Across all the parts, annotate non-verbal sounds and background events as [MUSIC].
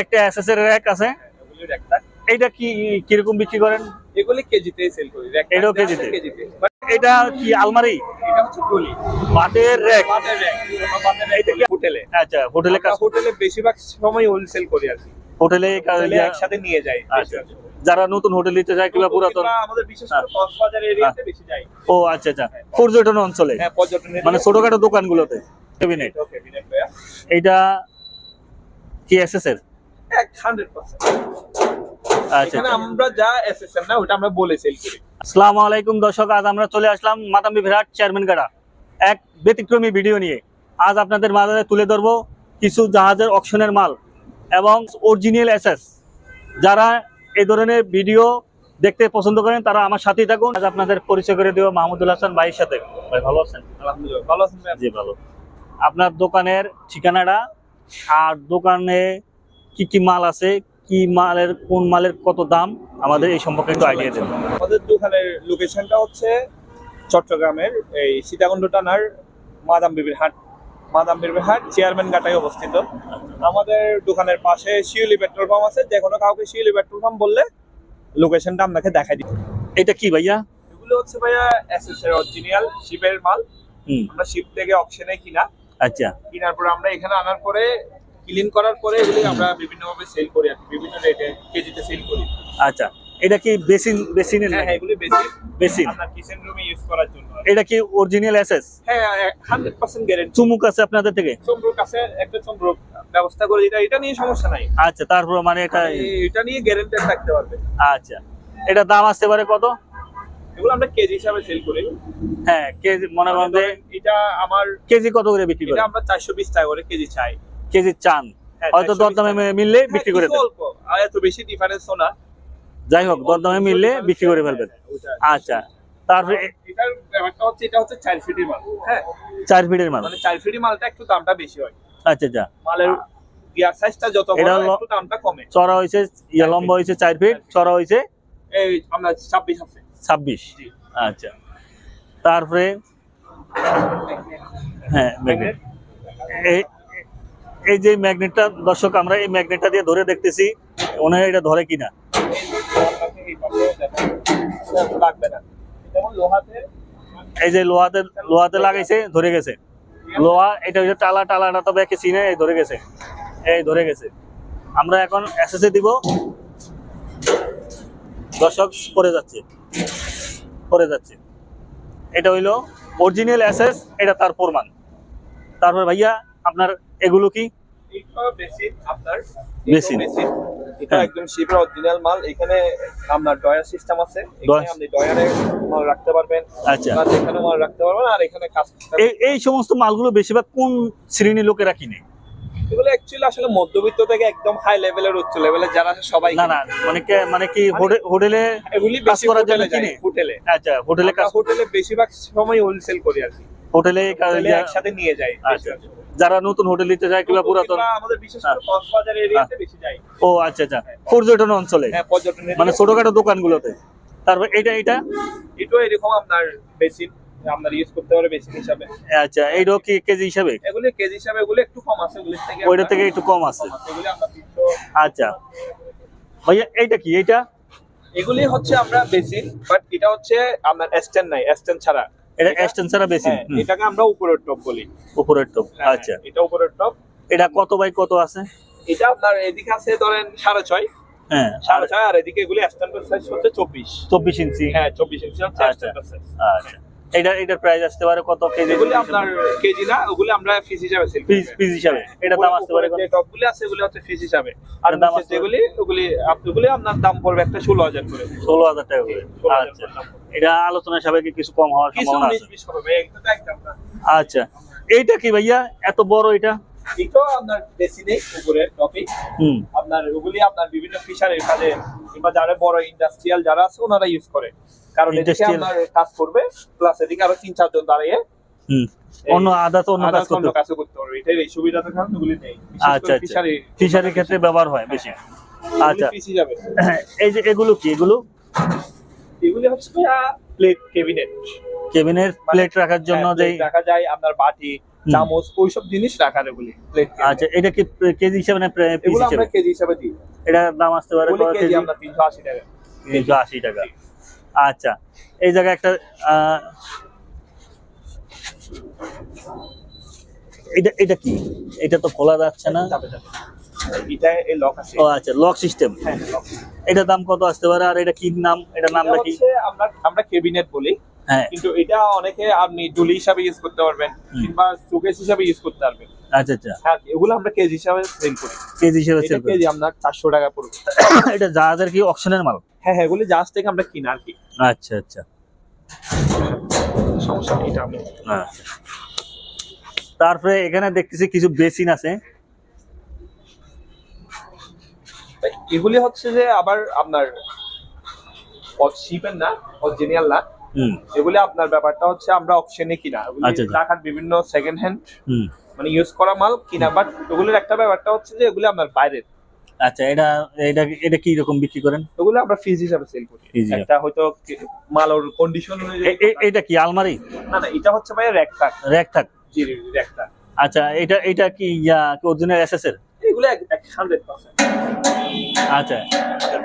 একটা এসএস এর র্যাক আছে। এইটা কি কীরকম বিক্রি করেন? এগুলি কেজিতে সেল করি। র্যাক এটাও কেজিতে? এটা কি আলমারি? এটা হচ্ছে বাতের র্যাক র্যাক এটা হোটেলে। আচ্ছা হোটেলে কাজ হোটেলে বেশিরভাগ সময় হোলসেল করি আর কি। হোটেলে একসাথে নিয়ে যাই আচ্ছা। যারা নতুন হোটেল নিতে যায় কিংবা পুরাতন আমাদের বিশেষ করে কক্সবাজার এরিয়াতে বেশি যাই। ও আচ্ছা আচ্ছা। পর্যটন অঞ্চলে। হ্যাঁ মানে ছোটখাটো দোকানগুলোতে। ক্যাবিনেট এইটা কি এসএস এর হান্ড্রেড পার্সেন্ট আচ্ছা এখানে আমরা যা এসএসএম না ওটা আমরা বলে সেল করি। আসসালামু আলাইকুম দর্শক আজ আমরা চলে আসলাম মাতাম্বি বিরাট চেয়ারম্যান গাড়া। এক ব্যতিক্রমী ভিডিও নিয়ে। আজ আপনাদের মাঝে তুলে ধরবো কিছু জাহাজের অকশনের মাল এবং অরিজিনাল এসএস যারা এই ধরনের ভিডিও দেখতে পছন্দ করেন তারা আমার সাথেই থাকুন। আজ আপনাদের পরিচয় করে দেবো মাহমুদুল হাসান ভাইয়ের সাথে। ভাই ভালো আছেন? আলহামদুলিল্লাহ ভালো আছেন জি ভালো। আপনার দোকানের ঠিকানাটা আর দোকানে কি কি মাল আছে কি মালের কোন মালের কত দাম আমাদের এই সম্পর্কে একটু আইডিয়া দেন আমাদের দোকানের লোকেশনটা হচ্ছে চট্টগ্রামের এই সীতাকুণ্ড টানার মাদাম বিবির হাট। মাদাম বিবির হাট চেয়ারম্যান ঘাটায় অবস্থিত। আমাদের দোকানের পাশে শিউলি পেট্রোল পাম্প আছে যে কোনো কাউকে শিউলি পেট্রোল পাম্প বললে লোকেশনটা আপনাকে দেখাই দিই এটা কি ভাইয়া? এগুলো হচ্ছে ভাইয়া এসএস এর অরিজিনাল শিপের মাল। আমরা শিপ থেকে অকশনে কিনা। আচ্ছা। কেনার পরে আমরা এখানে আনার পরে ক্লিন করার পরে এগুলি আমরা বিভিন্নভাবে সেল করি আর বিভিন্ন রেটে কেজিতে সেল করি। আচ্ছা এটা কি বেসিন বেসিনের হ্যাঁ হ্যাঁ এগুলি বেশি বেসিন। আপনার কিচেন রুমে ইউজ করার জন্য এটা কি অরিজিনাল এসএস হ্যাঁ হান্ড্রেড পার্সেন্ট গ্যারেন্টি চুমুক আছে আপনাদের থেকে? চন্দ্রুর কাছে একটা চন্দ্র ব্যবস্থা করে এটা এটা নিয়ে সমস্যা নাই। আচ্ছা তারপর মানে এটা এটা নিয়ে গ্যারেন্টি থাকতে পারবে। আচ্ছা এটা দাম আসতে পারে কত? এগুলো আমরা কেজি হিসাবে সেল করি। হ্যাঁ কেজি মনে করেন যে এটা আমার কেজি কত করে বিক্রি করে এটা আমরা চারশো বিশ টাকা করে কেজি চাই। কেজি চান। হ্যাঁ, হয়তো 420 দরদামে মিললে হ্যাঁ, বিক্রি করে এত বেশি ডিফারেন্সও না। যাই হোক দরদামে মিললে বিক্রি করে ফেলবেন। হ্যাঁ, আচ্ছা তারপরে এটার ব্যাপারটা হচ্ছে এটা হচ্ছে ফিটের মাল হ্যাঁ। ফিটের মাল। মানে ফিটের মালটা একটু দামটা বেশি হয়। আচ্ছা আচ্ছা। মালের গিয়ার সাইজটা যত বড় একটু দামটা কমে। চড়া ইয়া লম্বা হয়েছে চার ফিট চড়া হয়েছে এই আমরা আছে। আচ্ছা। তারপরে হ্যাঁ এই এই যে ম্যাগনেটটা, দর্শক, আমরা এই ম্যাগনেটটা দিয়ে ধরে দেখতেছি, মনে হয় এটা ধরে কিনা। এই যে লোহাতে লোহাতে লাগাইছে, ধরে গেছে। লোহা, এটা হচ্ছে টালা, টালাটা তবে একে চিনে এই ধরে গেছে। এই ধরে গেছে। আমরা এখন এসএসএ দিব। দর্শক পরে যাচ্ছে। পরে যাচ্ছে। এটা হইল অরিজিনাল এসএস এটা তার প্রমাণ। তারপর ভাইয়া, আপনার এগুলো কি? বেসিন এটা হ্যাঁ। একদম শিপের অরিজিনাল মাল। এখানে আপনার ডয়ার সিস্টেম আছে। এখানে আপনি ডয়ারে মাল রাখতে পারবেন। আচ্ছা। এখানে মাল রাখতে পারবেন আর এখানে কাজ এই সমস্ত মালগুলো বেশিরভাগ কোন শ্রেণির লোকেরা কিনে? এগুলো অ্যাকচুয়ালি আসলে মধ্যবিত্ত থেকে একদম হাই লেভেলের উচ্চ লেভেলের যারা আছে সবাই না না মানে কে- মানে কি হোটে- হোটেলে এগুলি কাজ করার জন্য হোটেলে কিনে? হোটেলে। আচ্ছা হোটেলে কাজ হোটেলে বেশিরভাগ সময় হোলসেল করি আর কি। হোটেলে একসাথে নিয়ে যাই। আচ্ছা। যারা নতুন হোটেল নিতে চায় কিংবা পুরাতন বেশি যাই ও আচ্ছা আচ্ছা। পর্যটন অঞ্চলে? হ্যাঁ মানে ছোটখাটো দোকানগুলোতে। তারপর এটা এটা এটাও এরকম আপনার বেসিন আপনার ইউজ করতে পারে বেসিন হিসাবে। আচ্ছা এইটাও কি কেজি হিসাবে? এগুলি কেজি হিসাবে এগুলো একটু কম আছে থেকে ওইটা আমরা- থেকে একটু কম আছে। কম আছে। এগুলি আমরা 300 আচ্ছা। ভাইয়া এইটা কি? এইটা? এগুলি হচ্ছে আমরা বেসিন বাট এটা হচ্ছে আপনার স্ট্যান্ড নাই স্ট্যান্ড ছাড়া। এটা এক্সটেন্স বেশি হ্যাঁ, এটাকে আমরা উপরের টপ বলি। উপরের টপ হ্যাঁ, আচ্ছা। এটা উপরের টপ এটা কত বাই কত আছে? এটা আপনার এদিকে আছে ধরেন সাড়ে ছয়। হ্যাঁ সাড়ে ছয় আর এদিকে এগুলি স্ট্যান্ডার্ড সাইজ হচ্ছে চব্বিশ। চব্বিশ ইঞ্চি। হ্যাঁ চব্বিশ ইঞ্চি হচ্ছে আচ্ছা। স্ট্যান্ডার্ড সাইজ আচ্ছা। এটা এটার প্রাইস আসতে পারে কত কেজি? এগুলি আপনার কেজি না ওগুলি আমরা ফিস হিসাবে সেল পিস পিস হিসাবে। এটা দাম আসতে পারে কত? যে টপগুলি আছে এগুলি হচ্ছে ফিস হিসাবে। আর দাম আসতে যেগুলি ওগুলি আপনাগুলি আপনার দাম পড়বে একটা ষোলো হাজার করে। ষোলো হাজার টাকা করে। আচ্ছা। এটা আলোচনা সাপেক্ষে কিছু কম হওয়ার সম্ভাবনা আছে। আচ্ছা এইটা কি ভাইয়া? এত বড় এটা? এটাও আপনার টপিক ওগুলি আপনার বিভিন্ন ফিশারের কাজে কিংবা যারা বড় ইন্ডাস্ট্রিয়াল যারা আছে ওনারা ইউজ করে। কারণ এদিকে আপনার কাজ করবে প্লাস এদিকে আরও তিন চারজন দাঁড়িয়ে। অন্য আদা তো অন্য কাজ করতে কাজও করতে পারবে। এটার এই সুবিধাটা কারণ ওগুলি নেই। আচ্ছা আচ্ছা। ফিশারির ক্ষেত্রে ব্যবহার হয় বেশি। আচ্ছা। এই যে এগুলো কি? এগুলো এগুলি হচ্ছে প্লেট কেবিনের প্লেট রাখার জন্য যে দেখা যায় আপনার বাটি চামচ ওইসব জিনিস রাখার এগুলি প্লেট আচ্ছা এটা কি কেজি হিসাবে না পিস হিসাবে আমরা কেজি হিসাবে দিই। এটার দাম আসতে পারে কত কেজি আমরা তিনশো আশি টাকা। তিনশো আশি টাকা। আচ্ছা এই জায়গায় একটা এটা এটা কি? এটা তো খোলা যাচ্ছে না। এটা এই লক আছে। ও আচ্ছা লক সিস্টেম হ্যাঁ দাম কত আসতে পারে? আর এটা কি নাম? এটা নামটা এটা কি আমরা আমরা কেবিনেট বলি। হ্যাঁ। কিন্তু এটা অনেকে আপনি ডুলি হিসাবে ইউজ করতে পারবেন কিংবা শোকেস হিসাবে ইউজ করতে পারবেন। আচ্ছা আচ্ছা। হ্যাঁ এগুলো আমরা কেজি হিসাবে সেল করি। কেজি হিসেবে এটা সেল করে। কেজি আমরা টাকা পড়বে। [COUGHS] এটা জাহাজের কি অপশনের মাল? হ্যাঁ হ্যাঁ এগুলি জাহাজ থেকে আমরা কিনা আর কি। আচ্ছা আচ্ছা। সমস্যা এটা আমি। আচ্ছা। তারপরে এখানে দেখতেছি কিছু বেসিন আছে। এগুলি হচ্ছে যে আবার আপনার শিপের না অরিজিনাল না। এগুলি আপনার ব্যাপারটা হচ্ছে আমরা অপশনে কিনা। এগুলি আচ্ছা, আচ্ছা। বিভিন্ন সেকেন্ড হ্যান্ড মানে ইউজ করা মাল কিনা বাট এগুলির একটা ব্যাপারটা হচ্ছে যে এগুলি আপনার বাইরের। আচ্ছা এটা এটা এটা কি রকম বিক্রি করেন? এগুলো আমরা ফিজ হিসাবে সেল করি। একটা হয়তো মাল ওর কন্ডিশন এটা কি আলমারি? না না এটা হচ্ছে ভাই র্যাক থাক। র্যাক থাক। জি র্যাক থাক। আচ্ছা এটা এটা কি ইয়া অরিজিনাল এসএস এর? এগুলো হান্ড্রেড পার্সেন্ট আচ্ছা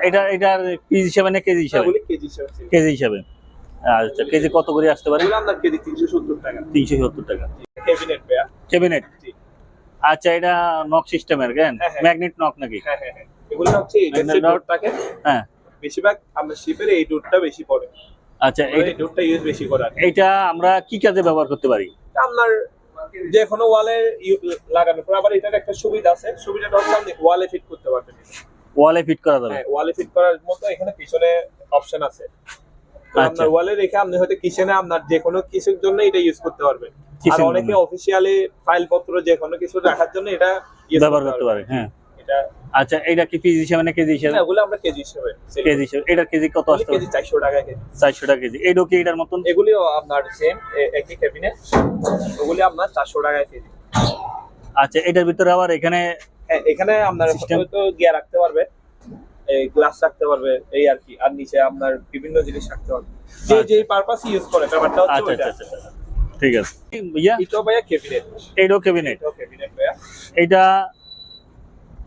এটা এটার পিস হিসাবে না কেজি হিসাবে? কেজি হিসাবে কেজি হিসাবে। আচ্ছা কেজি কত করে আসতে পারে? আপনার কেজি তিনশো সত্তর টাকা। তিনশো সত্তর টাকা। ক্যাবিনেট পেয়া ক্যাবিনেট আচ্ছা এটা নক সিস্টেমের কেন? হ্যাঁ, হ্যাঁ। ম্যাগনেট নক নাকি? হ্যাঁ হ্যাঁ হ্যাঁ। এগুলো হচ্ছে Magnet হ্যাঁ। বেশিরভাগ আমরা শিপের এই ডোরটা বেশি পড়ে। আচ্ছা এই ডোরটা ইউজ বেশি করে। এইটা আমরা কি কাজে ব্যবহার করতে পারি? আপনার যে কোনো ওয়ালে লাগানোর পর আবার এটার একটা সুবিধা আছে। সুবিধাটা হচ্ছে আপনি ওয়ালে ফিট করতে পারবেন। ওয়ালে ফিট করা যাবে? হ্যাঁ ওয়ালে ফিট করার মতো এখানে পিছনে অপশন আছে। আচ্ছা। আপনার ওয়ালে রেখে আপনি হয়তো কিচেনে আপনার যে কোনো কিছুর জন্য এটা ইউজ করতে পারবেন। আর অনেকে। অফিসিয়ালি ফাইল পত্র যে কোনো কিছু রাখার জন্য এটা ব্যবহার করতে পারে হ্যাঁ। এটা। আচ্ছা এটা কি পিস হিসাবে না কেজি হিসাবে? না, ওগুলো আমরা কেজি হিসেবে কেজি হিসাবে। এটার কেজি কত। আসতে কেজি পারে চারশো টাকা কেজি। চারশো টাকা কেজি। এইটাও কি এটার মতন? এগুলিও আপনার সেম একই ক্যাবিনেট ওগুলি আপনার চারশো টাকা কেজি। আচ্ছা এটার ভিতরে আবার এখানে এখানে আপনার? হয়তো গিয়ার রাখতে পারবে। এই গ্লাস রাখতে পারবে এই আর কি। আর নিচে আপনার বিভিন্ন জিনিস রাখতে পারবে। যে আচ্ছা। যে পারপাস ইউজ করে ব্যাপারটা হচ্ছে আচ্ছা ওইটা। আচ্ছা আচ্ছা ঠিক আছে। ইয়া এটাও ভাইয়া ক্যাবিনেট এইটাও ক্যাবিনেট এটাও ক্যাবিনেট ভাইয়া। এটা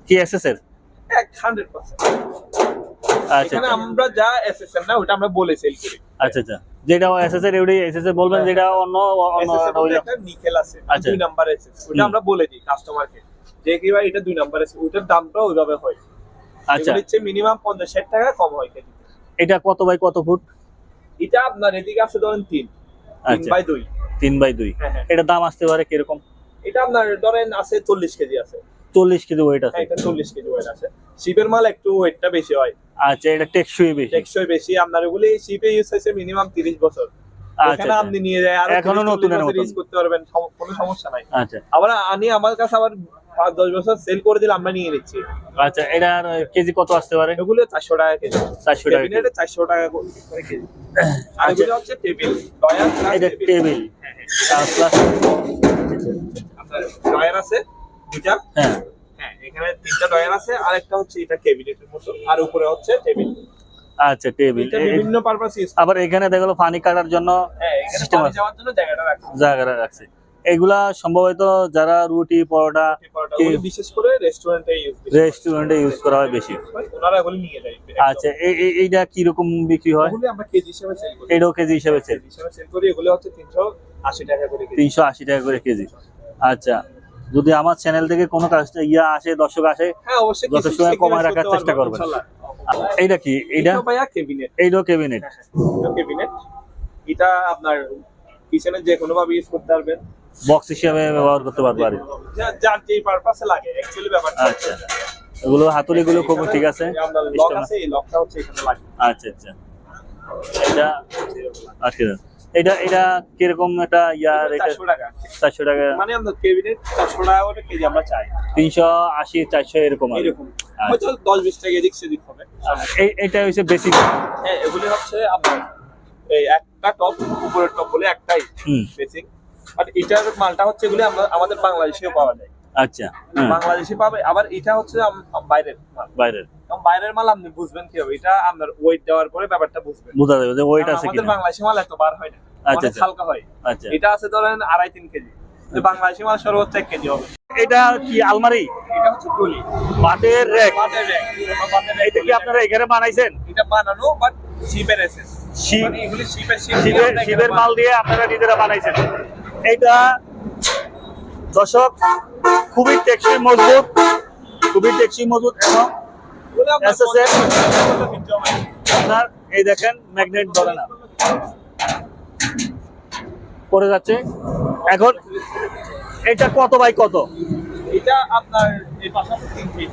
কি এসএস এর এক হান্ড্রেড পার্সেন্ট। আচ্ছা এখানে আমরা যা এসএসএম না ওটা আমরা বলে সেল করি। আচ্ছা আচ্ছা। যেটা এসএস এর এসএস এর বলবেন হ্যাঁ, যেটা অন্য অন্য নিকেল আছে আচ্ছা। দুই নাম্বার এসএস ওটা আমরা বলে দিই কাস্টমারকে যে কি ভাই এটা দুই নাম্বার এসএস ওটার দামটা ওইভাবে হয়। আচ্ছা। হচ্ছে মিনিমাম পঞ্চাশ ষাট টাকা কম হয় কেজি। এটা কত বাই কত ফুট? এটা আপনার এদিকে আছে ধরেন তিন। তিন আচ্ছা। বাই দুই। তিন বাই দুই। হ্যাঁ হ্যাঁ। এটা দাম আসতে পারে কীরকম? এটা আপনার ধরেন আছে চল্লিশ কেজি আছে। চল্লিশ কেজি ওয়েট আছে। হ্যাঁ এটা চল্লিশ কেজি ওয়েট আছে। শিপের মাল একটু ওয়েটটা বেশি হয়। আচ্ছা এটা টেকসই বেশি। টেকসই বেশি। আপনার ওগুলি শিপে ইউজ হয়েছে মিনিমাম তিরিশ বছর। আচ্ছা এখানে আচ্ছা। আপনি নিয়ে যায় আর এখনও। ইউজ করতে পারবেন কোনো সমস্যা নাই। আচ্ছা। আবার আনি আমার কাছে আবার পাঁচ দশ বছর সেল করে দিলে আমরা নিয়ে নিচ্ছি। আচ্ছা এটার কেজি কত আসতে পারে? এগুলো চারশো টাকা কেজি। চারশো টাকা কেজি। চারশো টাকা করে কেজি। [COUGHS] আর। এগুলো হচ্ছে টেবিল এটা টেবিল হ্যাঁ হ্যাঁ। প্লাস ডয়ার আছে? দুটা হ্যাঁ। হ্যাঁ এখানে তিনটা ডয়ার আছে আর একটা হচ্ছে এটা ক্যাবিনেটের মতো আর উপরে হচ্ছে টেবিল। আচ্ছা টেবিল। বিভিন্ন পারপাস আবার এখানে দেখল পানি কাটার জন্য হ্যাঁ আছে। যাওয়ার জন্য জায়গাটা রাখছে। এগুলা সম্ভবত যারা রুটি পরোটা বিশেষ করে রেস্টুরেন্টে ইউজ রেস্টুরেন্টে ইউজ করা হয় বেশি। ওনারা এগুলো নিয়ে যায় আচ্ছা এই- এই- এইটা কীরকম বিক্রি হয়? ওগুলো আমরা কেজি হিসেবে সেল করি। এটাও কেজি হিসেবে সেল হিসেবে সেল করি এগুলো হচ্ছে তিনশো আশি টাকা করে কেজি। তিনশো আশি টাকা করে কেজি। আচ্ছা যদি আমার চ্যানেল থেকে কোনো কাজ ইয়া আসে দর্শক আসে হ্যাঁ সময় কমায় রাখার চেষ্টা করবেন। এইটা কি? এইটা? এইটাও ক্যাবিনেট ক্যাবিনেট এটা আপনার কিচেনে যে কোনো ভাবে ইউজ করতে পারবেন। বক্স হিসেবে ব্যবহার করতে পারব আর কি। যা- যার যেই পারপাসে লাগে অ্যাকচুয়ালি ব্যাপারটা আচ্ছা এগুলো হাতুড়ি গুলো খুব ঠিক আছে লক আছে। এই লকটা হচ্ছে এখানে লাগে। আচ্ছা আচ্ছা। এটা আচ্ছা এটা এটা কীরকম একটা ইয়ার রেটে চারশো টাকা। চারশো টাকা। মানে আমরা ক্যাবিনেট চারশো টাকা করে কেজি আমরা চাই। তিনশো আশি চারশো এরকম আর এরকম। হয়তো দশ বিশ টাকা এদিক সেদিক হবে। এই- এটা হচ্ছে বেসিক হ্যাঁ এগুলি হচ্ছে আপনার এই একটা টপ উপরের টপ বলে একটাই বেসিক আর এটার মালটা হচ্ছে এগুলি আমরা আমাদের বাংলাদেশেও পাওয়া যায়। আচ্ছা হ্যাঁ, বাংলাদেশে পাবে আবার এটা হচ্ছে বাইরের মাল। বাইরের। বাইরের মাল আপনি বুঝবেন কি হবে এটা আপনার ওয়েট দেওয়ার পরে ব্যাপারটা বুঝবেন। বোঝা যাবে যে ওয়েট আছে আমাদের কিনা। বাংলাদেশি মাল এত বার হয় না আচ্ছা, আচ্ছা। হালকা হয়। আচ্ছা। এটা আছে ধরেন আড়াই তিন কেজি। বাংলাদেশি মাল সর্বোচ্চ এক কেজি হবে। এটা কি আলমারি? এটা হচ্ছে টুলি বাটের র্যাক বাটের র্যাক এটা কি আপনারা এখানে বানাইছেন? এটা বানানো বাট শিপের এসেস শিপ এগুলি শিপের শিপ শিবের শিবের মাল। দিয়ে আপনারা নিজেরা বানাইছেন। এইটা দর্শক খুবই টেকসই মজবুত খুবই টেকসই মজবুত এবং আপনার এই দেখেন ম্যাগনেট ধরে না। পড়ে যাচ্ছে। এখন এটা কত বাই কত? এটা আপনার এই পাশে তিন ফিট।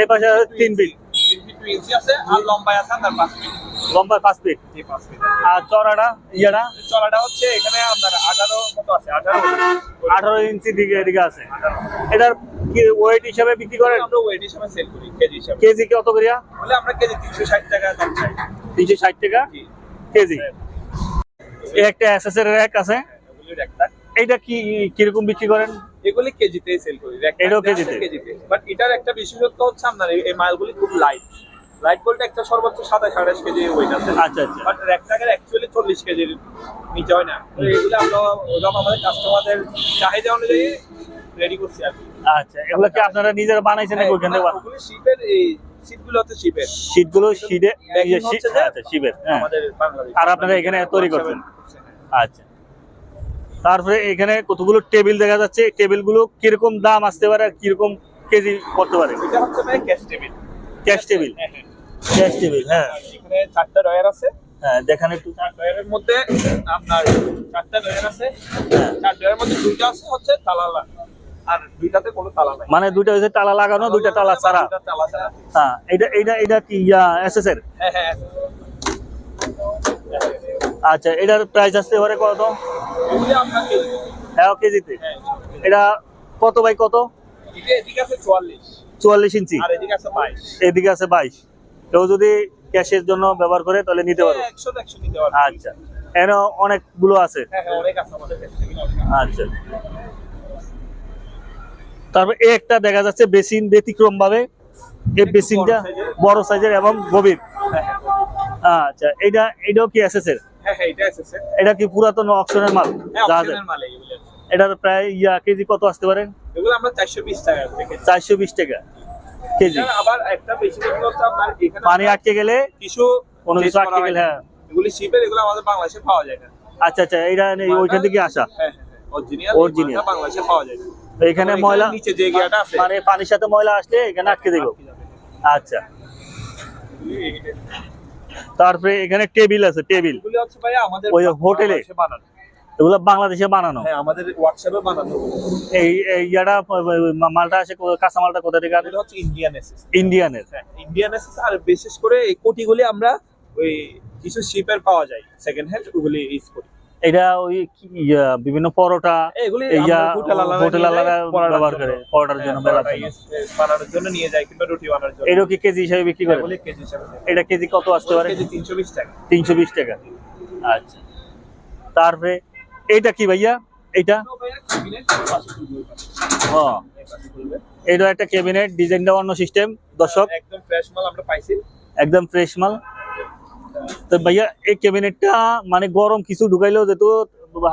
এই পাশে ফিট। ফিট ইঞ্চি আছে আর লম্বায় আছে ফিট। লম্বা পাঁচ ফিট আর চড়াটা ইয়েটা? চলাটা হচ্ছে এখানে আপনার আঠারো মতো আছে আঠারো আঠারো ইঞ্চি দিকে এদিকে আছে। এটার কি ওয়েট হিসাবে বিক্রি করেন? আমরা ওয়েট হিসাবে সেল করি কেজি হিসাবে। কেজি কত করিয়া? বলে আমরা কেজি তিনশো ষাট টাকা দাম চাই। তিনশো ষাট টাকা? কেজি? এই একটা এসএস এর র্যাক আছে। এইটা কি কীরকম বিক্রি করেন? এগুলি কেজিতে সেল করি এটাও কেজিতে? কেজিতে। বাট এটার একটা বিশেষত্ব হচ্ছে আপনার এই মালগুলি খুব লাইট লাইট বলতে একটা সর্বোচ্চ সাতাশ আঠাশ কেজি ওয়েট আছে। আচ্ছা আচ্ছা। বাট র্যাকটাকের অ্যাকচুয়ালি চল্লিশ কেজির নিচে হয় না। তো এগুলো আমরা ওরকম আমাদের কাস্টমারদের চাহিদা অনুযায়ী রেডি করছি আর আচ্ছা এগুলো কি আপনারা নিজেরা বানাইছেন নাকি ওইখান থেকে বানান? শিপের এই শিপগুলো হচ্ছে শিপের হচ্ছে যে আচ্ছা হ্যাঁ। আমাদের বাংলাদেশ। আর আপনারা এখানে তৈরি করছেন? হ্যাঁ। আচ্ছা। তারপরে এখানে কতগুলো টেবিল দেখা যাচ্ছে? টেবিলগুলো কীরকম দাম আসতে পারে আর কীরকম কেজি করতে পারে? এটা হচ্ছে ভাই ক্যাশ টেবিল ক্যাশ টেবিল হ্যাঁ টেবিল হ্যাঁ। এখানে চারটা ডয়ার আছে। হ্যাঁ দেখান একটু। চার ডয়ারের মধ্যে আপনার চারটা ডয়ার আছে। হ্যাঁ। চার ডয়ারের মধ্যে দুইটা আছে হচ্ছে তালা লা- আর দুইটাতে কোনো তালা নাই। মানে দুইটা হচ্ছে তালা লাগানো দুইটা তালা ছাড়া। হ্যাঁ এটা এটা এটা কি ইয়া এসএস এর হ্যাঁ হ্যাঁ আচ্ছা এটার প্রাইস আসতে পারে কত? হ্যাঁ কেজিতে। হ্যাঁ এটা কত বাই কত? চুয়াল্লিশ। চুয়াল্লিশ ইঞ্চি। এদিকে আছে বাইশ। এদিকে আছে বাইশ। কেউ যদি ক্যাশের জন্য ব্যবহার করে তাহলে নিতে পারবে। নিতে পারবে। আচ্ছা। এখানে অনেকগুলো আছে। হ্যাঁ হ্যাঁ আচ্ছা। তারপর একটা দেখা যাচ্ছে বেসিন ব্যতিক্রম ভাবে এই বেসিনটা বড় সাইজের এবং গভীর। হ্যাঁ হ্যাঁ। আচ্ছা এটা এটাও কি হ্যাঁ হ্যাঁ এসেছে এটা কি পুরাতন অপশনের মাল? হ্যাঁ জাহাজের। এটার প্রায় ইয়া কেজি কত আসতে পারে? এগুলো আমরা চারশো বিশ টাকা চারশো বিশ টাকা। কেজি। আবার একটা বেশি কথা হচ্ছে আপনার এখানে পানি আটকে গেলে কিছু কোনো কিছু আটকে গেলে, হ্যাঁ। এগুলি শিপের এগুলো আমাদের বাংলাদেশে পাওয়া যায় না। আচ্ছা আচ্ছা ওইখান থেকে আসা? হ্যাঁ হ্যাঁ অরিজিনাল অরিজিনাল বাংলাদেশে পাওয়া যায় না। এখানে ময়লা নিচে যে গিয়াটা আছে। মানে পানির সাথে ময়লা আসলে এখানে আটকে দেবো। আচ্ছা। তারপরে এখানে টেবিল আছে টেবিল। হচ্ছে ভাই আমাদের ওই হোটেলে? বানানো। এগুলো বাংলাদেশে বানানো। হ্যাঁ আমাদের ওয়ার্কশপে বানানো। এই ইয়াটা মালটা আসে কাঁচা মালটা কোথা থেকে এগুলো হচ্ছে ইন্ডিয়ান এসএস ইন্ডিয়ানের হ্যাঁ ইন্ডিয়ান এসএস আর বিশেষ করে এই কোটিগুলি আমরা ওই কিছু শিপের পাওয়া যায় সেকেন্ড হ্যান্ড ওগুলি ইউজ করি। এটা ওই বিভিন্ন পরোটা হোটেল আলাদা ব্যবহার করে পরোটার জন্য হ্যাঁ, বানানোর জন্য নিয়ে যায় কিংবা রুটি বানানোর জন্য। এটাও কি কেজি হিসাবে বিক্রি করে? কেজি হিসাবে এটা কেজি কত আসতে পারে? কেজি তিনশো বিশ টাকা। তিনশো বিশ টাকা। আচ্ছা। তারপরে এইটা কি ভাইয়া? এইটা? হ্যাঁ। এটা একটা ক্যাবিনেট ডিজাইনটা অন্য সিস্টেম দর্শক একদম ফ্রেশ মাল আমরা পাইছি। একদম ফ্রেশ মাল। তো ভাইয়া এই ক্যাবিনেটটা মানে গরম কিছু ঢুকাইলেও যেহেতু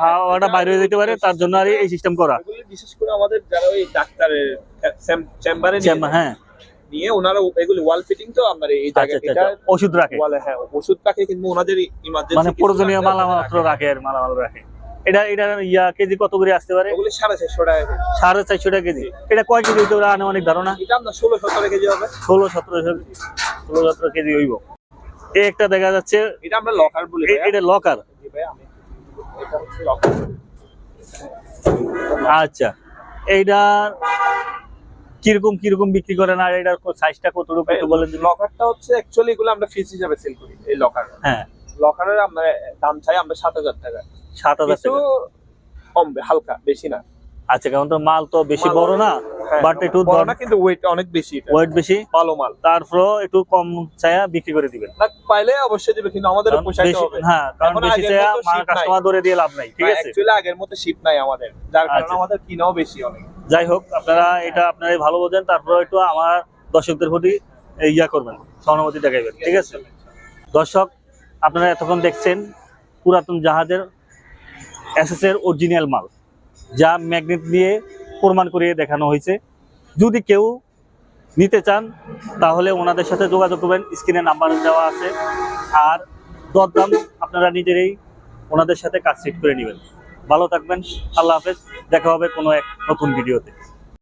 হাওয়াটা বাইরে হয়ে যেতে পারে তার জন্য আর এই সিস্টেম করা। বিশেষ করে আমাদের যারা ওই ডাক্তারের চেম্বারে হ্যাঁ। নিয়ে ওনারা এগুলি ওয়াল ফিটিং তো আমার এই আচ্ছা জায়গায় আচ্ছা এটা আচ্ছা। ওষুধ রাখে। হ্যাঁ ওষুধ রাখে কিন্তু ওনাদের ইমার্জেন্সি মানে প্রয়োজনীয় মালামাত্র রাখে আর মালামাল রাখে। এটা এটা ইয়া কেজি কত করে আসতে পারে? ওগুলি সাড়ে চারশো টাকা। সাড়ে চারশো টাকা কেজি। এটা কয় কেজি হতে পারে? আনুমানিক ধারণা। এটা ষোলো সতেরো কেজি হবে। ষোলো সতেরো ষোলো সতেরো কেজি হইব। এই একটা দেখা যাচ্ছে। এটা আমরা লকার বলি এটা লকার আচ্ছা। এইটা কীরকম কীরকম বিক্রি করেন? আর এটার সাইজটা কতটুকু একটু বলেন। লকারটা হচ্ছে অ্যাকচুয়ালি এগুলো আমরা ফিস হিসাবে সেল করি এই লকার হ্যাঁ। লকারের আমরা দাম চাই আমরা সাত হাজার টাকা। সাত হাজার টাকা। কমবে হালকা বেশি না। আচ্ছা কারণ তো মাল তো বেশি মাল বড় না হ্যাঁ, বাট একটু বড় না কিন্তু ওয়েট অনেক বেশি ওয়েট বেশি। ভালো মাল। তারপর একটু কম বিক্রি করে দিবেন। না পাইলে অবশ্যই কিন্তু আমাদের পোষাইতে হবে। হ্যাঁ কারণ বেশি। কাস্টমার ধরে দিয়ে লাভ নাই ঠিক আছে? অ্যাকচুয়ালি আগের মতো শীত নাই আমাদের। যার কারণে আচ্ছা। আমাদের কিনাও বেশি অনেক। যাই হোক আপনারা এটা আপনারাই ভালো বোঝেন তারপর একটু আমার দর্শকদের প্রতি ইয়া করবেন সহানুভূতি দেখাইবেন ঠিক আছে। দর্শক আপনারা এতক্ষণ দেখছেন পুরাতন জাহাজের এসএস এর অরিজিনাল মাল, যা ম্যাগনেট দিয়ে প্রমাণ করিয়ে দেখানো হয়েছে। যদি কেউ নিতে চান, তাহলে ওনাদের সাথে যোগাযোগ করবেন। স্ক্রিনে নাম্বার দেওয়া আছে। আর দরদাম আপনারা নিজেরাই ওনাদের সাথে কাজ সেট করে নেবেন। ভালো থাকবেন। আল্লাহ হাফেজ। দেখা হবে কোনো এক নতুন ভিডিওতে